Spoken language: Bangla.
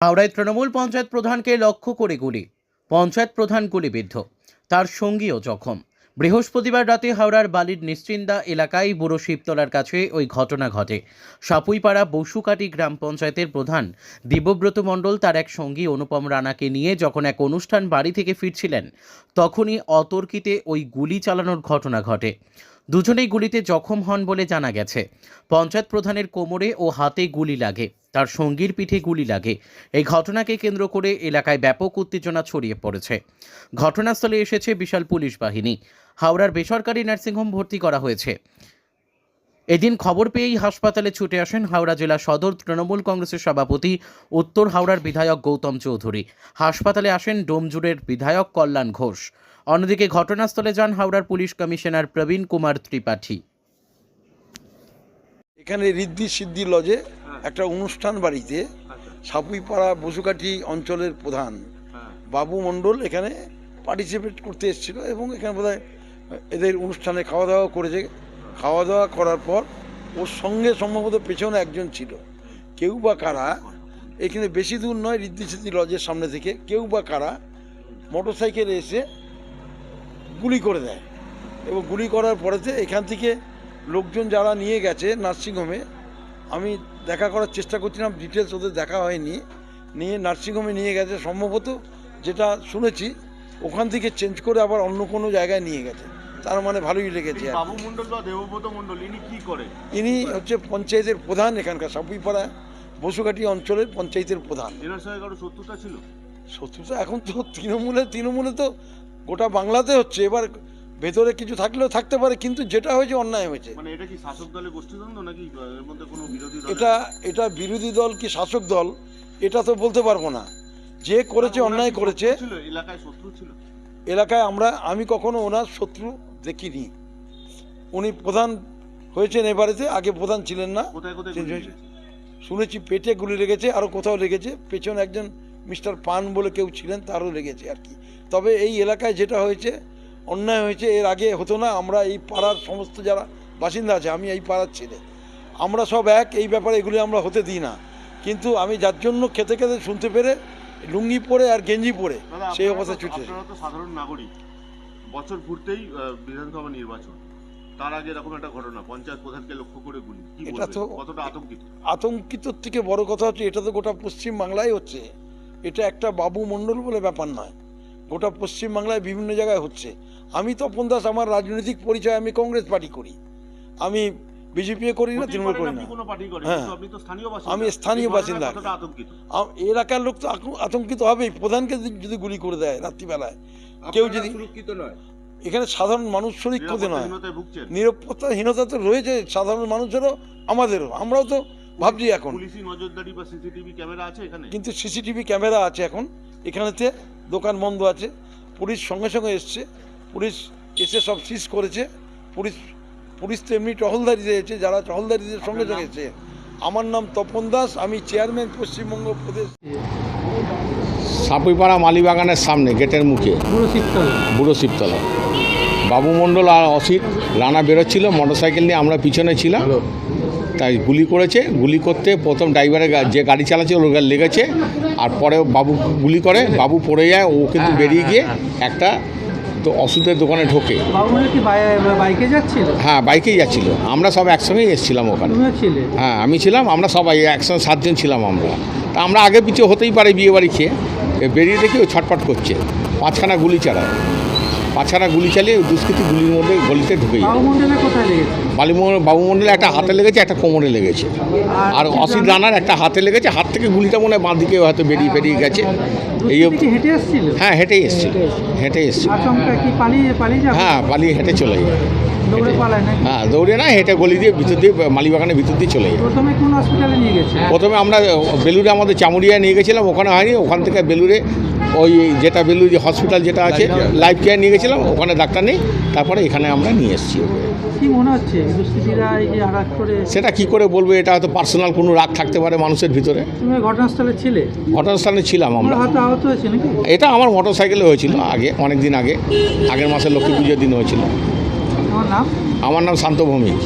হাওড়ায় তৃণমূল পঞ্চায়েত প্রধানকে লক্ষ্য করে গুলি। পঞ্চায়েত প্রধান গুলিবিদ্ধ। তার সঙ্গীও জখম। বৃহস্পতিবার রাতে হাওড়ার বালির নিশ্চিন্দা এলাকায় বুড়ো শিবতলার কাছে ওই ঘটনা ঘটে। সাপুইপাড়া বসুকাটি গ্রাম পঞ্চায়েতের প্রধান দিব্যব্রত মণ্ডল তার এক সঙ্গী অনুপম রানাকে নিয়ে যখন এক অনুষ্ঠান বাড়ি থেকে ফিরছিলেন, তখনই অতর্কিতে ওই গুলি চালানোর ঘটনা ঘটে। দুজনেই গুলিতে জখম হন বলে জানা গেছে। পঞ্চায়েত প্রধানের কোমরে ও হাতে গুলি লাগে, তার সঙ্গীর পিঠে গুলি লাগে। এই ঘটনাকে কেন্দ্র করে এলাকায় ব্যাপক উত্তেজনা ছড়িয়ে পড়েছে। ঘটনাস্থলে এসেছে বিশাল পুলিশ বাহিনী। হাওড়ার বেসরকারি নার্সিংহোম ভর্তি করা হয়েছে। এদিন খবর পেয়েই হাসপাতালে ছুটে আসেন হাওড়া জেলা সদর তৃণমূল কংগ্রেসের সভাপতি, উত্তর হাওড়ার বিধায়ক গৌতম চৌধুরী। হাসপাতালে আসেন ডোমজুড়ের বিধায়ক কল্যাণ ঘোষ। অন্যদিকে ঘটনাস্থলে যান হাওড়ার পুলিশ কমিশনার প্রবীণ কুমার ত্রিপাঠী। এখানে রিদ্ধি সিদ্ধি লজে একটা অনুষ্ঠান বাড়িতে সাপুইপাড়া বসুকাঠি অঞ্চলের প্রধান বাবু মণ্ডল এখানে পার্টিসিপেট করতে এসেছিল এবং এখানে বোধহয় এদের অনুষ্ঠানে খাওয়া দাওয়া করেছে। খাওয়া দাওয়া করার পর ওর সঙ্গে সম্ভবত পেছনে একজন ছিল। কেউ বা কারা, এখানে বেশি দূর নয় রিদ্ধি সিদ্ধি লজের সামনে থেকে, কেউ বা কারা মোটর সাইকেলে এসে গুলি করে দেয় এবং গুলি করার পরেতে এখান থেকে লোকজন যারা নিয়ে গেছে নার্সিংহোমে, আমি দেখা করার চেষ্টা করছিলাম, ডিটেলস ওদের দেখা হয়নি, নিয়ে নার্সিংহোমে নিয়ে গেছে, সম্ভবত যেটা শুনেছি, ওখান থেকে চেঞ্জ করে আবার অন্য কোনো জায়গায় নিয়ে গেছে। তার মানে ভালোই লেগেছে। বাবু বা দেবব্রত ইনি কি করে ইনি হচ্ছে পঞ্চায়েতের প্রধান এখানকার সাপুইপাড়া বসুকাঠি অঞ্চলের পঞ্চায়েতের প্রধান। এনার সঙ্গে কারও শত্রুতা ছিল? শত্রুতা এখন তো তৃণমূলে তৃণমূলে তো গোটা বাংলাতে হচ্ছে। এবার ভেতরে কিছু থাকলেও থাকতে পারে কিন্তু যেটা হয়েছে অন্যায় হয়েছে। মানে এটা কি শাসক দলের গোষ্ঠীদ্বন্দ্ব নাকি এর মধ্যে কোনো বিরোধী দল এটা এটা বিরোধী দল কি শাসক দল? এটা তো বলতে পারব না। যে করেছে অন্যায় করেছে। এলাকায় শত্রু ছিল? এলাকায় আমরা আমি কখনো ওনার শত্রু দেখিনি উনি প্রধান হয়েছেন এবারেতে আগে প্রধান ছিলেন না। হয়েছে? শুনেছি পেটে গুলি লেগেছে আরও কোথাও লেগেছে। পেছনে একজন মিস্টার পান বলে কেউ ছিলেন তারও লেগেছে আর কি। তবে এই এলাকায় যেটা হয়েছে অন্যায় হয়েছে এর আগে হতো না। আমরা এই পাড়ার সমস্ত যারা বাসিন্দা আছে আমি এই পাড়ার ছেলে। আমরা সব এক এই ব্যাপারে এগুলি আমরা হতে দিই না। কিন্তু আমি যার জন্য খেতে খেতে শুনতে পেরে লুঙ্গি পরে আর গেঞ্জি পরে সেই অবস্থা ছুটে সাধারণ নাগরিক। বছর ঘুরতেই বিধানসভা নির্বাচন। তার আগে এরকম একটা ঘটনা পঞ্চায়েত প্রধানকে লক্ষ্য করে গুলি। কি এটা তো- কতটা আতঙ্কিত? আতঙ্কিতর থেকে বড় কথা হচ্ছে এটা তো গোটা পশ্চিম বাংলায় হচ্ছে। এটা একটা বাবু মণ্ডল বলে ব্যাপার নয়। গোটা পশ্চিম বাংলায় বিভিন্ন জায়গায় হচ্ছে। আমি তপন দাস আমার রাজনৈতিক পরিচয় আমি কংগ্রেস পার্টি করি। আমি বিজেপি করি না তৃণমূল করি না। হ্যাঁ। আমি স্থানীয় বাসিন্দা। আতঙ্কিত? এলাকার লোক তো আতঙ্কিত হবেই। প্রধানকে যদি গুলি করে দেয় রাত্রিবেলায় কেউ যদি সুরক্ষিত নয়। এখানে সাধারণ মানুষ সুরক্ষিত নয়। নিরাপত্তাহীনতা তো রয়েছে সাধারণ মানুষেরও আমাদেরও। আমরাও তো ভাবছি এখন। নজরদারি বা সিসিটিভি ক্যামেরা আছে এখানে? কিন্তু সিসিটিভি ক্যামেরা আছে এখন। এখানেতে দোকান বন্ধ আছে। পুলিশ সঙ্গে সঙ্গে এসছে। পুলিশ এসে সব সিজ করেছে। পুলিশ পুলিশ তো এমনি টহলদারি দিয়েছে যারা টহলদারিদের সঙ্গে সঙ্গে এসেছে। আমার নাম তপন দাস আমি চেয়ারম্যান পশ্চিমবঙ্গ প্রদেশ সাপুইপাড়া মালিবাগানের সামনে গেটের মুখে। বুড়ো শিবতলা। বাবু মণ্ডল আর অসিত রানা বেরোচ্ছিল মোটরসাইকেল নিয়ে আমরা পিছনে ছিলাম। তাই গুলি করেছে। গুলি করতে প্রথম ড্রাইভারের যে গাড়ি চালাচ্ছে ওর গায়ে লেগেছে। আর পরে বাবু গুলি করে বাবু পড়ে যায় ও কিন্তু বেরিয়ে গিয়ে একটা তো ওষুধের দোকানে ঢোকে। বাইকে যাচ্ছিল? হ্যাঁ বাইকেই যাচ্ছিল। আমরা সব একসঙ্গেই এসেছিলাম ওখানে। হ্যাঁ আমি ছিলাম আমরা সবাই একসঙ্গে সাতজন ছিলাম আমরা। তা আমরা আগে পিছিয়ে হতেই পারে বিয়ে বাড়ি খেয়ে। বেরিয়ে দেখি ও ছটপট করছে পাঁচখানা গুলি চালায়। পাঁচখানা গুলি চালিয়ে দুষ্কৃতি গুলির মধ্যে গলিতে ঢুকে যায় বাবু মন্ডলে কোথায় লেগেছে? বালিমোহন বাবুমণ্ডলে একটা হাতে লেগেছে একটা কোমরে লেগেছে। আর অসিত রানার একটা হাতে লেগেছে হাত থেকে গুলিটা মনে হয় বাঁ দিকে হয়তো বেরিয়ে বেরিয়ে গেছে। এই কি হেঁটে এসেছিল? হ্যাঁ হেঁটেই হেঁটে এসছে আচমকা কি পালিয়ে পালিয়ে যাবে? হ্যাঁ পালিয়ে হেঁটে চলে যায়। হ্যাঁ দৌড়ে না হেঁটে গলি দিয়ে ভিতর দিয়ে মালিবাগানের ভিতর দিয়ে চলে যায়। প্রথমে আমরা বেলুড়ে আমাদের চামুড়িয়া নিয়ে গেছিলাম ওখানে হয়নি ওখান থেকে বেলুড়ে ওই যেটা বেলুড় যে হসপিটাল যেটা আছে লাইফ কেয়ার নিয়ে গেছিলাম ওখানে ডাক্তার নেই তারপরে এখানে আমরা নিয়ে এসেছি ওকে। মনে সেটা কি করে বলব এটা হয়তো পার্সোনাল কোনো রাগ থাকতে পারে মানুষের ভিতরে। ঘটনাস্থলে ছিলে? ঘটনাস্থানে ছিলাম আমরা। এটা আমার মোটর সাইকেলে হয়েছিল আগে অনেক দিন আগে। আগের মাসে লক্ষ্মী পুজোর দিন হয়েছিল। আমার নাম শান্ত ভৌমিক